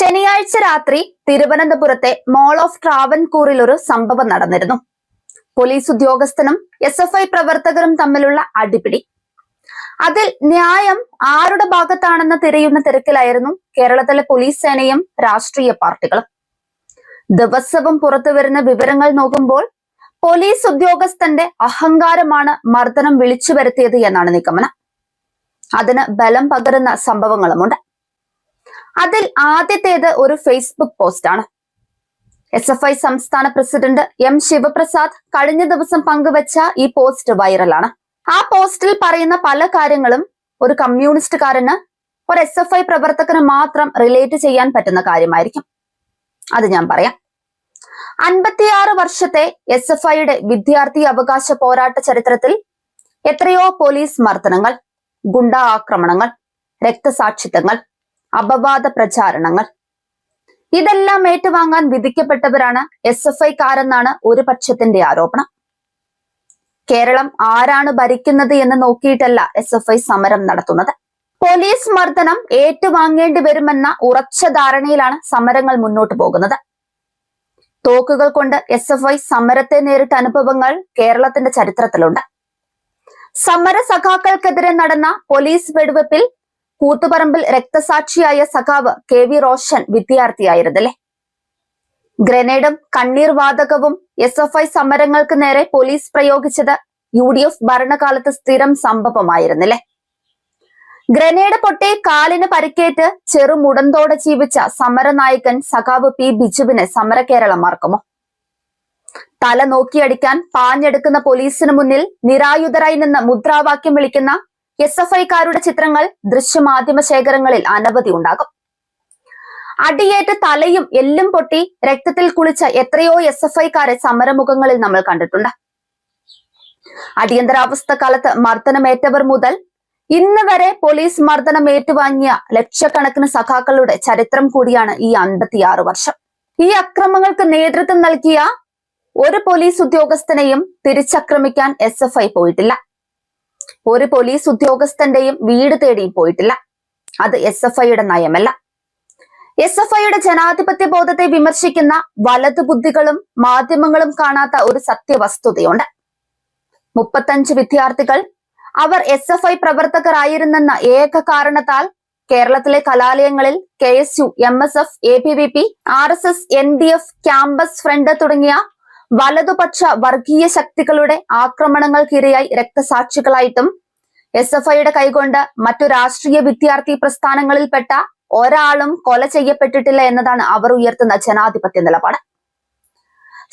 ശനിയാഴ്ച രാത്രി തിരുവനന്തപുരത്തെ മോൾ ഓഫ് ട്രാവൻകൂറിൽ ഒരു സംഭവം നടന്നിരുന്നു. പോലീസ് ഉദ്യോഗസ്ഥനും എസ് എഫ് ഐ പ്രവർത്തകരും തമ്മിലുള്ള അടിപിടി. അതിൽ ന്യായം ആരുടെ ഭാഗത്താണെന്ന് തിരയുന്ന തിരക്കിലായിരുന്നു കേരളത്തിലെ പോലീസ് സേനയും രാഷ്ട്രീയ പാർട്ടികളും. ദിവസവും പുറത്തുവരുന്ന വിവരങ്ങൾ നോക്കുമ്പോൾ പോലീസ് ഉദ്യോഗസ്ഥന്റെ അഹങ്കാരമാണ് മർദ്ദനം വിളിച്ചു വരുത്തിയത് എന്നാണ് നിഗമനം. അതിന് ബലം പകരുന്ന സംഭവങ്ങളുമുണ്ട്. അതിൽ ആദ്യത്തേത് ഒരു ഫേസ്ബുക്ക് പോസ്റ്റാണ് എസ് എഫ് ഐ സംസ്ഥാന പ്രസിഡന്റ് എം ശിവപ്രസാദ് കഴിഞ്ഞ ദിവസം പങ്കുവച്ച ഈ പോസ്റ്റ് വൈറലാണ് ആ പോസ്റ്റിൽ പറയുന്ന പല കാര്യങ്ങളും ഒരു കമ്മ്യൂണിസ്റ്റുകാരന് ഒരു എസ് എഫ് ഐ പ്രവർത്തകന് മാത്രം റിലേറ്റ് ചെയ്യാൻ പറ്റുന്ന കാര്യമായിരിക്കും. അത് ഞാൻ പറയാം. അൻപത്തിയാറ് വർഷത്തെ എസ് എഫ് ഐയുടെ വിദ്യാർത്ഥി അവകാശ പോരാട്ട ചരിത്രത്തിൽ എത്രയോ പോലീസ് മർദ്ദനങ്ങൾ ഗുണ്ടാ ആക്രമണങ്ങൾ രക്തസാക്ഷിത്വങ്ങൾ അപവാദ പ്രചാരണങ്ങൾ. ഇതെല്ലാം ഏറ്റുവാങ്ങാൻ വിധിക്കപ്പെട്ടവരാണ് എസ് എഫ് ഐക്കാരെന്നാണ് ഒരു പക്ഷത്തിന്റെ ആരോപണം. കേരളം ആരാണ് ഭരിക്കുന്നത് എന്ന് നോക്കിയിട്ടല്ല എസ് എഫ് ഐ സമരം നടത്തുന്നത്. പോലീസ് മർദ്ദനം ഏറ്റുവാങ്ങേണ്ടി വരുമെന്ന ഉറച്ച ധാരണയിലാണ് സമരങ്ങൾ മുന്നോട്ട് പോകുന്നത്. തോക്കുകൾ കൊണ്ട് എസ് എഫ് ഐ സമരത്തെ നേരിട്ട അനുഭവങ്ങൾ കേരളത്തിന്റെ ചരിത്രത്തിലുണ്ട്. സമര സഖാക്കൾക്കെതിരെ നടന്ന പോലീസ് വെടിവെപ്പിൽ കൂത്തുപറമ്പിൽ രക്തസാക്ഷിയായ സഖാവ് കെ വി റോഷൻ വിദ്യാർത്ഥിയായിരുന്നല്ലേ? ഗ്രനേഡും കണ്ണീർ വാതകവും എസ് എഫ് ഐ സമരങ്ങൾക്ക് നേരെ പോലീസ് പ്രയോഗിച്ചത് യു ഡി എഫ് ഭരണകാലത്ത് സ്ഥിരം സംഭവമായിരുന്നില്ലേ? ഗ്രനേഡ് പൊട്ടി കാലിന് പരിക്കേറ്റ് ചെറുമുടന്തോടെ ജീവിച്ച സമരനായകൻ സഖാവ് പി ബിജുവിനെ സമരകേരളം മറക്കുമോ തല നോക്കിയടിക്കാൻ പാഞ്ഞെടുക്കുന്ന പോലീസിന് മുന്നിൽ നിരായുധരായി നിന്ന് മുദ്രാവാക്യം വിളിക്കുന്ന എസ് എഫ് ഐക്കാരുടെ ചിത്രങ്ങൾ ദൃശ്യമാധ്യമ ശേഖരങ്ങളിൽ അനവധി ഉണ്ടാകും. അടിയേറ്റ് തലയും എല്ലും പൊട്ടി രക്തത്തിൽ കുളിച്ച എത്രയോ എസ് എഫ് ഐക്കാരെ സമരമുഖങ്ങളിൽ നമ്മൾ കണ്ടിട്ടുണ്ട്. അടിയന്തരാവസ്ഥ കാലത്ത് മർദ്ദനമേറ്റവർ മുതൽ ഇന്ന് വരെ പോലീസ് മർദ്ദനം ഏറ്റുവാങ്ങിയ ലക്ഷക്കണക്കിന് സഖാക്കളുടെ ചരിത്രം കൂടിയാണ് ഈ അൻപത്തിയാറ് വർഷം. ഈ അക്രമങ്ങൾക്ക് നേതൃത്വം നൽകിയ ഒരു പോലീസ് ഉദ്യോഗസ്ഥനെയും തിരിച്ചക്രമിക്കാൻ എസ് പോയിട്ടില്ല. ഒരു പോലീസ് ഉദ്യോഗസ്ഥന്റെയും വീട് തേടിയും പോയിട്ടില്ല. അത് എസ് എഫ് ഐയുടെ നയമല്ല. എസ് എഫ് ഐയുടെ ജനാധിപത്യ ബോധത്തെ വിമർശിക്കുന്ന വലതു ബുദ്ധികളും മാധ്യമങ്ങളും കാണാത്ത ഒരു സത്യവസ്തുതയുണ്ട്. മുപ്പത്തഞ്ച് വിദ്യാർത്ഥികൾ അവർ എസ് എഫ് ഐ പ്രവർത്തകരായിരുന്നെന്ന ഏക കാരണത്താൽ കേരളത്തിലെ കലാലയങ്ങളിൽ K S U M S F A P V P R S S N D F campus front തുടങ്ങിയ വലതുപക്ഷ വർഗീയ ശക്തികളുടെ ആക്രമണങ്ങൾക്കിരയായി രക്തസാക്ഷികളായിട്ടും എസ് എഫ് ഐയുടെ കൈകൊണ്ട് മറ്റു രാഷ്ട്രീയ വിദ്യാർത്ഥി പ്രസ്ഥാനങ്ങളിൽപ്പെട്ട ഒരാളും കൊല ചെയ്യപ്പെട്ടിട്ടില്ല എന്നതാണ് അവർ ഉയർത്തുന്ന ജനാധിപത്യ നിലപാട്.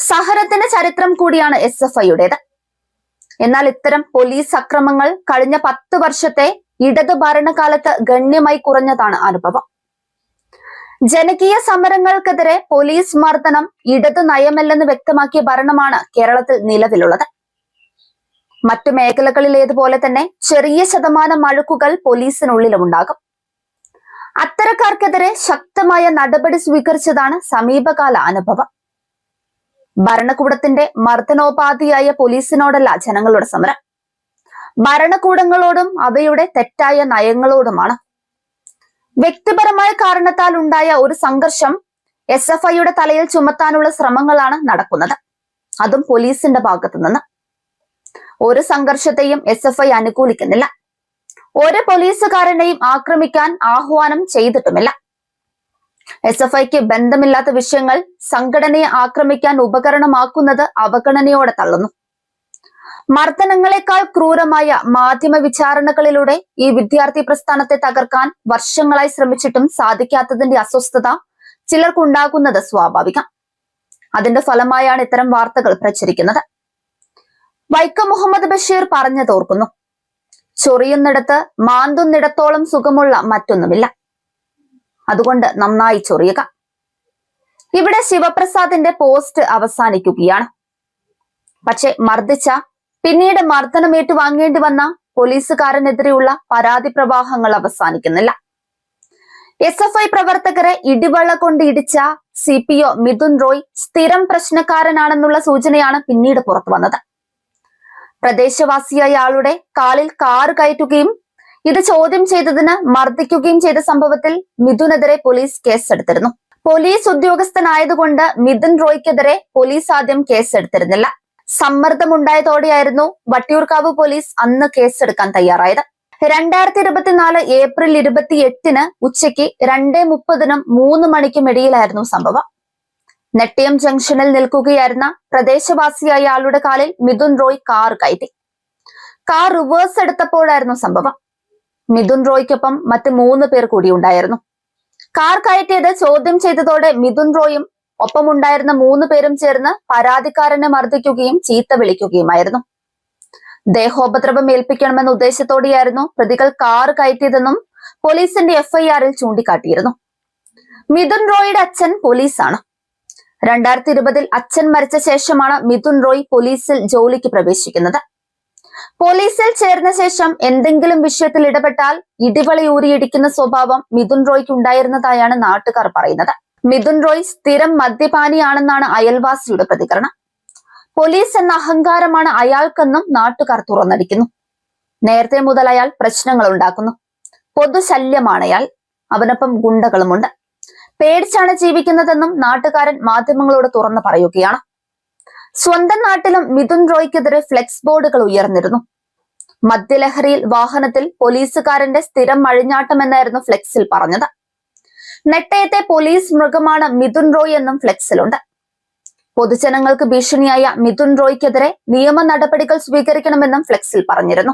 സഹരത്തിന്റെ ചരിത്രം കൂടിയാണ് എസ് എഫ് ഐയുടേത് എന്നാൽ ഇത്തരം പോലീസ് അക്രമങ്ങൾ കഴിഞ്ഞ പത്ത് വർഷത്തെ ഇടതു ഭരണകാലത്ത് ഗണ്യമായി കുറഞ്ഞതാണ് അനുഭവം. ജനകീയ സമരങ്ങൾക്കെതിരെ പോലീസ് മർദ്ദനം ഇടതു നയമല്ലെന്ന് വ്യക്തമാക്കിയ ഭരണമാണ് കേരളത്തിൽ നിലവിലുള്ളത്. മറ്റു മേഖലകളിലേതുപോലെ തന്നെ ചെറിയ ശതമാനം അഴുക്കുകൾ പോലീസിനുള്ളിലും ഉണ്ടാകും അത്തരക്കാർക്കെതിരെ ശക്തമായ നടപടി സ്വീകരിച്ചതാണ് സമീപകാല അനുഭവം. ഭരണകൂടത്തിന്റെ മർദ്ദനോപാധിയായ പോലീസിനോടല്ല ജനങ്ങളുടെ സമരം. ഭരണകൂടങ്ങളോടും അവയുടെ തെറ്റായ നയങ്ങളോടുമാണ് വ്യക്തിപരമായ കാരണത്താൽ ഉണ്ടായ ഒരു സംഘർഷം എസ് എഫ് ഐയുടെ തലയിൽ ചുമത്താനുള്ള ശ്രമങ്ങളാണ് നടക്കുന്നത്. അതും പോലീസിന്റെ ഭാഗത്തു നിന്ന്. ഒരു സംഘർഷത്തെയും എസ് എഫ് ഐ അനുകൂലിക്കുന്നില്ല. ഒരു പോലീസുകാരനെയും ആക്രമിക്കാൻ ആഹ്വാനം ചെയ്തിട്ടുമില്ല. എസ് എഫ് ഐക്ക് ബന്ധമില്ലാത്ത വിഷയങ്ങൾ സംഘടനയെ ആക്രമിക്കാൻ ഉപകരണമാക്കുന്നത് അവഗണനയോടെ തള്ളുന്നു. മർദ്ദനങ്ങളെക്കാൾ ക്രൂരമായ മാധ്യമ വിചാരണകളിലൂടെ ഈ വിദ്യാർത്ഥി പ്രസ്ഥാനത്തെ തകർക്കാൻ വർഷങ്ങളായി ശ്രമിച്ചിട്ടും സാധിക്കാത്തതിന്റെ അസ്വസ്ഥത ചിലർക്കുണ്ടാകുന്നത് സ്വാഭാവികം. അതിന്റെ ഫലമായാണ് ഇത്തരം വാർത്തകൾ പ്രചരിക്കുന്നത്. വൈക്കം മുഹമ്മദ് ബഷീർ പറഞ്ഞതോർക്കുന്നു ചൊറിയുന്നിടത്ത് മാന്തുന്നിടത്തോളം സുഖമുള്ള മറ്റൊന്നുമില്ല. അതുകൊണ്ട് നന്നായി ചൊറിയുക. ഇവിടെ ശിവപ്രസാദിന്റെ പോസ്റ്റ് അവസാനിക്കുകയാണ്. പക്ഷെ മർദ്ദിച്ച പിന്നീട് മർദ്ദനമേറ്റു വാങ്ങേണ്ടി വന്ന പോലീസുകാരനെതിരെയുള്ള പരാതി പ്രവാഹങ്ങൾ അവസാനിക്കുന്നില്ല. എസ് എഫ് ഐ പ്രവർത്തകരെ ഇടിവള കൊണ്ട് ഇടിച്ച C P O Mithun Roy സ്ഥിരം പ്രശ്നക്കാരനാണെന്നുള്ള സൂചനയാണ് പിന്നീട് പുറത്തു വന്നത്. പ്രദേശവാസിയായ ആളുടെ കാലിൽ കാറ് കയറ്റുകയും ഇത് ചോദ്യം ചെയ്തതിന് മർദ്ദിക്കുകയും ചെയ്ത സംഭവത്തിൽ മിഥുനെതിരെ പോലീസ് കേസെടുത്തിരുന്നു. പോലീസ് ഉദ്യോഗസ്ഥനായതുകൊണ്ട് മിഥുൻ റോയ്ക്കെതിരെ പോലീസ് ആദ്യം കേസെടുത്തിരുന്നില്ല. സമ്മർദ്ദമുണ്ടായതോടെയായിരുന്നു വട്ടിയൂർക്കാവ് പോലീസ് അന്ന് കേസെടുക്കാൻ തയ്യാറായത്. രണ്ടായിരത്തി ഇരുപത്തിനാല് ഏപ്രിൽ ഇരുപത്തി എട്ടിന് ഉച്ചയ്ക്ക് രണ്ടേ മുപ്പതിനും മൂന്ന് മണിക്കും ഇടയിലായിരുന്നു സംഭവം. നെട്ടിയം ജംഗ്ഷനിൽ നിൽക്കുകയായിരുന്ന പ്രദേശവാസിയായ ആളുടെ കാലിൽ മിഥുൻ റോയ് കാർ കയറ്റി. കാർ റിവേഴ്സ് എടുത്തപ്പോഴായിരുന്നു സംഭവം. മിഥുൻ റോയ്ക്കൊപ്പം മറ്റ് മൂന്ന് പേർ കൂടി ഉണ്ടായിരുന്നു കാർ കയറ്റിയത് ചോദ്യം ചെയ്തതോടെ മിഥുൻ റോയും ഒപ്പമുണ്ടായിരുന്ന മൂന്ന് പേരും ചേർന്ന് പരാതിക്കാരനെ മർദ്ദിക്കുകയും ചീത്ത വിളിക്കുകയുമായിരുന്നു. ദേഹോപദ്രവം ഏൽപ്പിക്കണമെന്ന ഉദ്ദേശത്തോടെയായിരുന്നു പ്രതികൾ കാർ കയറ്റിയതെന്നും പോലീസിന്റെ എഫ്ഐആറിൽ ചൂണ്ടിക്കാട്ടിയിരുന്നു. മിഥുൻ റോയിയുടെ അച്ഛൻ പോലീസാണ്. രണ്ടായിരത്തി ഇരുപതിൽ അച്ഛൻ മരിച്ച ശേഷമാണ് മിഥുൻ റോയ് പോലീസിൽ ജോലിക്ക് പ്രവേശിക്കുന്നത്. പോലീസിൽ ചേർന്ന ശേഷം എന്തെങ്കിലും വിഷയത്തിൽ ഇടപെട്ടാൽ ഇടിവളി ഊരിയിടിക്കുന്ന സ്വഭാവം മിഥുൻ റോയ്ക്ക് ഉണ്ടായിരുന്നതായാണ് നാട്ടുകാർ പറയുന്നത്. മിഥുൻ റോയ് സ്ഥിരം മദ്യപാനിയാണെന്നാണ് അയൽവാസിയുടെ പ്രതികരണം. പോലീസ് എന്ന അഹങ്കാരമാണ് അയാൾക്കെന്നും നാട്ടുകാർ തുറന്നടിക്കുന്നു. നേരത്തെ മുതൽ അയാൾ പ്രശ്നങ്ങൾ ഉണ്ടാക്കുന്നു. പൊതുശല്യമാണ് അയാൾ. അവനൊപ്പം ഗുണ്ടകളുമുണ്ട്. പേടിച്ചാണ് ജീവിക്കുന്നതെന്നും നാട്ടുകാരൻ മാധ്യമങ്ങളോട് തുറന്നു പറയുകയാണ്. സ്വന്തം നാട്ടിലും മിഥുൻ റോയ്ക്കെതിരെ ഫ്ലെക്സ് ബോർഡുകൾ ഉയർന്നിരുന്നു. മദ്യലഹരിയിൽ വാഹനത്തിൽ പോലീസുകാരന്റെ സ്ഥിരം മഴിഞ്ഞാട്ടമെന്നായിരുന്നു ഫ്ലെക്സിൽ പറഞ്ഞത്. നെട്ടയത്തെ പോലീസ് മൃഗമാണ് മിഥുൻ റോയ് എന്നും ഫ്ലെക്സിലുണ്ട്. പൊതുജനങ്ങൾക്ക് ഭീഷണിയായ മിഥുൻ റോയ്ക്കെതിരെ നിയമ നടപടികൾ സ്വീകരിക്കണമെന്നും ഫ്ലെക്സിൽ പറഞ്ഞിരുന്നു.